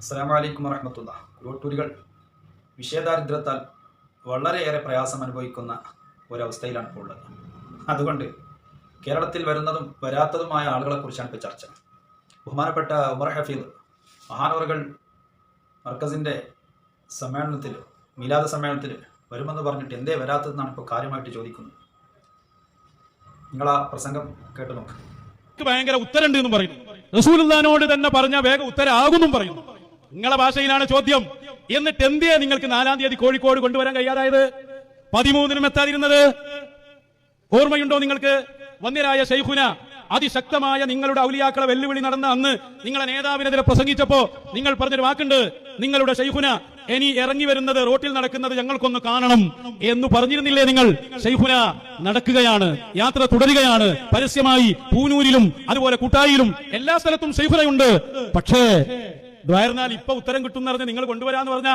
അസ്സാം വറഹമത്തുള്ള. ലോട്ടൂരികൾ വിഷയദാരിദ്ര്യത്താൽ വളരെയേറെ പ്രയാസം അനുഭവിക്കുന്ന ഒരവസ്ഥയിലാണ് ഇപ്പോൾ ഉള്ളത്. അതുകൊണ്ട് കേരളത്തിൽ വരുന്നതും വരാത്തതുമായ ആളുകളെക്കുറിച്ചാണ് ഇപ്പോൾ ചർച്ച. ബഹുമാനപ്പെട്ട ഉമർ ഹഫീദ് മഹാനവറുകൾ മർക്കസിന്റെ സമ്മേളനത്തിൽ മിലാദ സമ്മേളനത്തിൽ വരുമെന്ന് പറഞ്ഞിട്ട് എന്തേ വരാത്തതെന്നാണ് ഇപ്പോൾ കാര്യമായിട്ട് ചോദിക്കുന്നത്. നിങ്ങൾ ആ പ്രസംഗം കേട്ട് നോക്ക്. ഭയങ്കര ഉത്തരണ്ട് എന്ന് പറയുന്നു. റസൂലുള്ളാനോട് തന്നെ പറഞ്ഞ വേഗം ഉത്തരാകുന്നു പറയുന്നു. നിങ്ങളെ ഭാഷയിലാണ് ചോദ്യം. എന്നിട്ട് എന്തിയാ നിങ്ങൾക്ക് നാലാം തീയതി കോഴിക്കോട് കൊണ്ടുവരാൻ കഴിയാതായത്? പതിമൂന്നിനും എത്താതിരുന്നത്? ഓർമ്മയുണ്ടോ നിങ്ങൾക്ക്? വന്യരായ ഷെയ്ഖുന അതിശക്തമായ നിങ്ങളുടെ ഔലിയാക്കളെ വെല്ലുവിളി നടന്ന അന്ന് നിങ്ങളെ നേതാവിനെതിരെ പ്രസംഗിച്ചപ്പോ നിങ്ങൾ പറഞ്ഞൊരു വാക്കുണ്ട്. നിങ്ങളുടെ ഷെയ്ഖുന ഇനി ഇറങ്ങി വരുന്നത് റോട്ടിൽ നടക്കുന്നത് ഞങ്ങൾക്കൊന്ന് കാണണം എന്ന് പറഞ്ഞിരുന്നില്ലേ നിങ്ങൾ? ഷെയ്ഖുന നടക്കുകയാണ് യാത്ര തുടരുകയാണ്. പരസ്യമായി പൂനൂരിലും അതുപോലെ കുട്ടായിലും എല്ലാ സ്ഥലത്തും ഷെയ്ഖുനയുണ്ട് പക്ഷേ ദ്വാരനാൽ ഇപ്പൊ ഉത്തരം കിട്ടും പറഞ്ഞ് നിങ്ങൾ കൊണ്ടുവരാന്ന് പറഞ്ഞ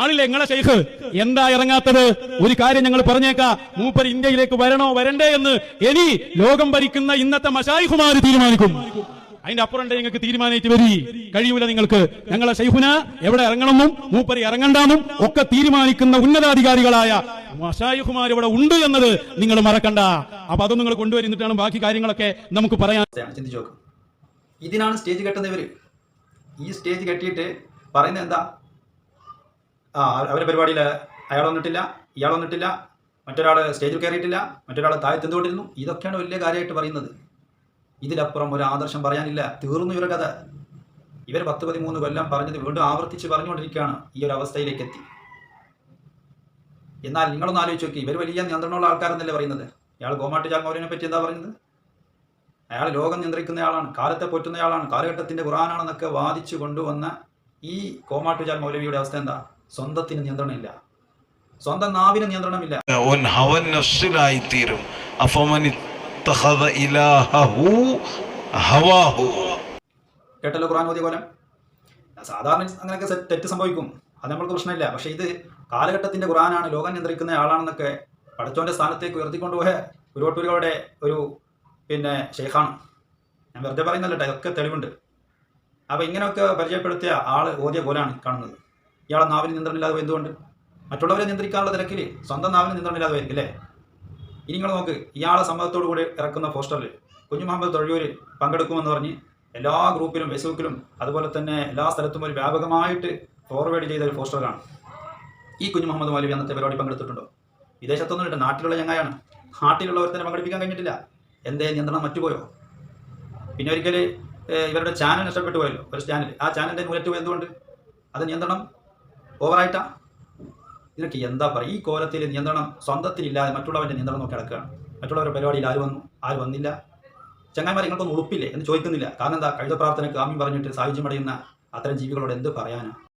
ആളില്ല എങ്ങളെ ഷെയ്ഖ് എന്താ ഇറങ്ങാത്തത്? ഒരു കാര്യം ഞങ്ങൾ പറഞ്ഞേക്കാ. മൂപ്പർ ഇന്ത്യയിലേക്ക് വരണോ വരണ്ടേ എന്ന് ഇനി ലോകം ഭരിക്കുന്ന ഇന്നത്തെ മഷായിഖുമാർ തീരുമാനിക്കും. അതിന്റെ അപ്പുറം നിങ്ങൾക്ക് തീരുമാനിച്ചു വരി. കഴിയൂല നിങ്ങൾക്ക്. ഞങ്ങളെ ഷെയ്ഖുന എവിടെ ഇറങ്ങണമെന്നും മൂപ്പര് ഇറങ്ങണ്ടെന്നും ഒക്കെ തീരുമാനിക്കുന്ന ഉന്നതാധികാരികളായ മഷായിഖുമാർ ഇവിടെ ഉണ്ട് എന്നത് നിങ്ങൾ മറക്കണ്ട. അപ്പൊ അതൊന്നും നിങ്ങൾ കൊണ്ടുവരുന്നിട്ടാണ് ബാക്കി കാര്യങ്ങളൊക്കെ നമുക്ക് പറയാൻ ഇതിനാണ് സ്റ്റേജ് കെട്ടുന്നവർ ഈ സ്റ്റേജ് കെട്ടിയിട്ട് പറയുന്നത് എന്താ? ആ അവരുടെ പരിപാടിയിൽ അയാൾ വന്നിട്ടില്ല ഇയാൾ വന്നിട്ടില്ല മറ്റൊരാൾ സ്റ്റേജിൽ കയറിയിട്ടില്ല മറ്റൊരാൾ താഴെ എന്തുകൊണ്ടിരുന്നു? ഇതൊക്കെയാണ് വലിയ കാര്യമായിട്ട് പറയുന്നത്. ഇതിലപ്പുറം ഒരു ആദർശം പറയാനില്ല. തീർന്നു ഇവരുടെ കഥ. ഇവർ പത്ത് പതിമൂന്ന് കൊല്ലം പറഞ്ഞത് വീണ്ടും ആവർത്തിച്ച് പറഞ്ഞുകൊണ്ടിരിക്കുകയാണ് ഈ ഒരു അവസ്ഥയിലേക്ക് എത്തി. എന്നാൽ നിങ്ങളൊന്ന് ആലോചിച്ച് നോക്കി. ഇവർ വലിയ നിയന്ത്രണമുള്ള ആൾക്കാരെന്നല്ലേ പറയുന്നത്? ഇയാൾ ഗോമാട്ട് ജാൽമൗലിനെ പറ്റി എന്താ പറയുന്നത്? അയാൾ ലോകം നിയന്ത്രിക്കുന്നയാളാണ് കാലത്തെ പൊറ്റുന്നയാളാണ് കാലഘട്ടത്തിന്റെ ഖുറാനാണെന്നൊക്കെ വാദിച്ചു കൊണ്ടുവന്ന ഈ കോമാട്ടുജാൽ മൗലവിയുടെ അവസ്ഥ എന്താ? സ്വന്തത്തിന് നിയന്ത്രണമില്ല. സ്വന്തം നാവിന് നിയന്ത്രണമില്ല. ഹവൻ നഫ്സിലായി തീരും. കേട്ടല്ലോ ഖുറാൻ ഓതിയ പോലെ സാധാരണ അങ്ങനെയൊക്കെ തെറ്റ് സംഭവിക്കും. അത് നമ്മൾക്ക് പ്രശ്നമില്ല. പക്ഷേ ഇത് കാലഘട്ടത്തിന്റെ ഖുറാനാണ് ലോകം നിയന്ത്രിക്കുന്ന ആളാണെന്നൊക്കെ പഠിച്ചോന്റെ സ്ഥാനത്തേക്ക് ഉയർത്തിക്കൊണ്ടുപോയ ഉരുവട്ടൂരുകളുടെ ഒരു പിന്നെ ഷെയ്ഖാണ് ഞാൻ വെറുതെ പറയുന്നല്ല ഇതൊക്കെ തെളിവുണ്ട്. അപ്പോൾ ഇങ്ങനെയൊക്കെ പരിചയപ്പെടുത്തിയ ആൾ ഓതിയ പോലാണ് കാണുന്നത്. ഇയാളെ നാവിന് നിയന്ത്രണമില്ലാതെ എന്തുകൊണ്ട് മറ്റുള്ളവരെ നിയന്ത്രിക്കാനുള്ള തിരക്കിൽ സ്വന്തം നാവിന് നിയന്ത്രണമില്ലാതെ പോയിരിക്കും അല്ലേ ഇനി നിങ്ങൾ നോക്ക് ഇയാളെ സമ്മതത്തോടു കൂടി ഇറക്കുന്ന പോസ്റ്ററിൽ കുഞ്ഞു മുഹമ്മദ് തൊഴിയൂർ പങ്കെടുക്കുമെന്ന് പറഞ്ഞ് എല്ലാ ഗ്രൂപ്പിലും ഫേസ്ബുക്കിലും അതുപോലെ തന്നെ എല്ലാ സ്ഥലത്തും ഒരു വ്യാപകമായിട്ട് ഫോർവേഡ് ചെയ്ത ഒരു പോസ്റ്റർ കാണും. ഈ കുഞ്ഞു മുഹമ്മദ് മൗലവി അന്നത്തെ പരിപാടി പങ്കെടുത്തിട്ടുണ്ടോ? വിദേശത്തൊന്നും ഇല്ല നാട്ടിലുള്ള ചങ്ങായാണ് നാട്ടിലുള്ളവർ തന്നെ പങ്കെടുപ്പിക്കാൻ കഴിഞ്ഞിട്ടില്ല. എന്തേ നിയന്ത്രണം മറ്റുപോയോ? പിന്നെ ഒരിക്കൽ ഇവരുടെ ചാനൽ നഷ്ടപ്പെട്ടു പോയല്ലോ ഒരു ചാനൽ. ആ ചാനലിന്റെ നൂലറ്റ് എന്തുകൊണ്ട്? അത് നിയന്ത്രണം ഓവറായിട്ടാ? ഇതിനൊക്കെ എന്താ പറയുക ഈ കോലത്തിൽ നിയന്ത്രണം സ്വന്തത്തിലില്ലാതെ മറ്റുള്ളവന്റെ നിയന്ത്രണം നോക്കി കിടക്കുകയാണ് മറ്റുള്ളവരുടെ പരിപാടിയിൽ ആര് വന്നു? ആര് വന്നില്ല? ചങ്ങായിമാർ നിങ്ങൾക്കൊന്നും ഉളുപ്പില്ലേ എന്ന് ചോദിക്കുന്നില്ല. കാരണം എന്താ? കഴുത പ്രാർത്ഥനയ്ക്ക് ആമി പറഞ്ഞിട്ട് സാഹചര്യം അടയുന്ന അത്തരം ജീവികളോട് എന്ത് പറയാനാ?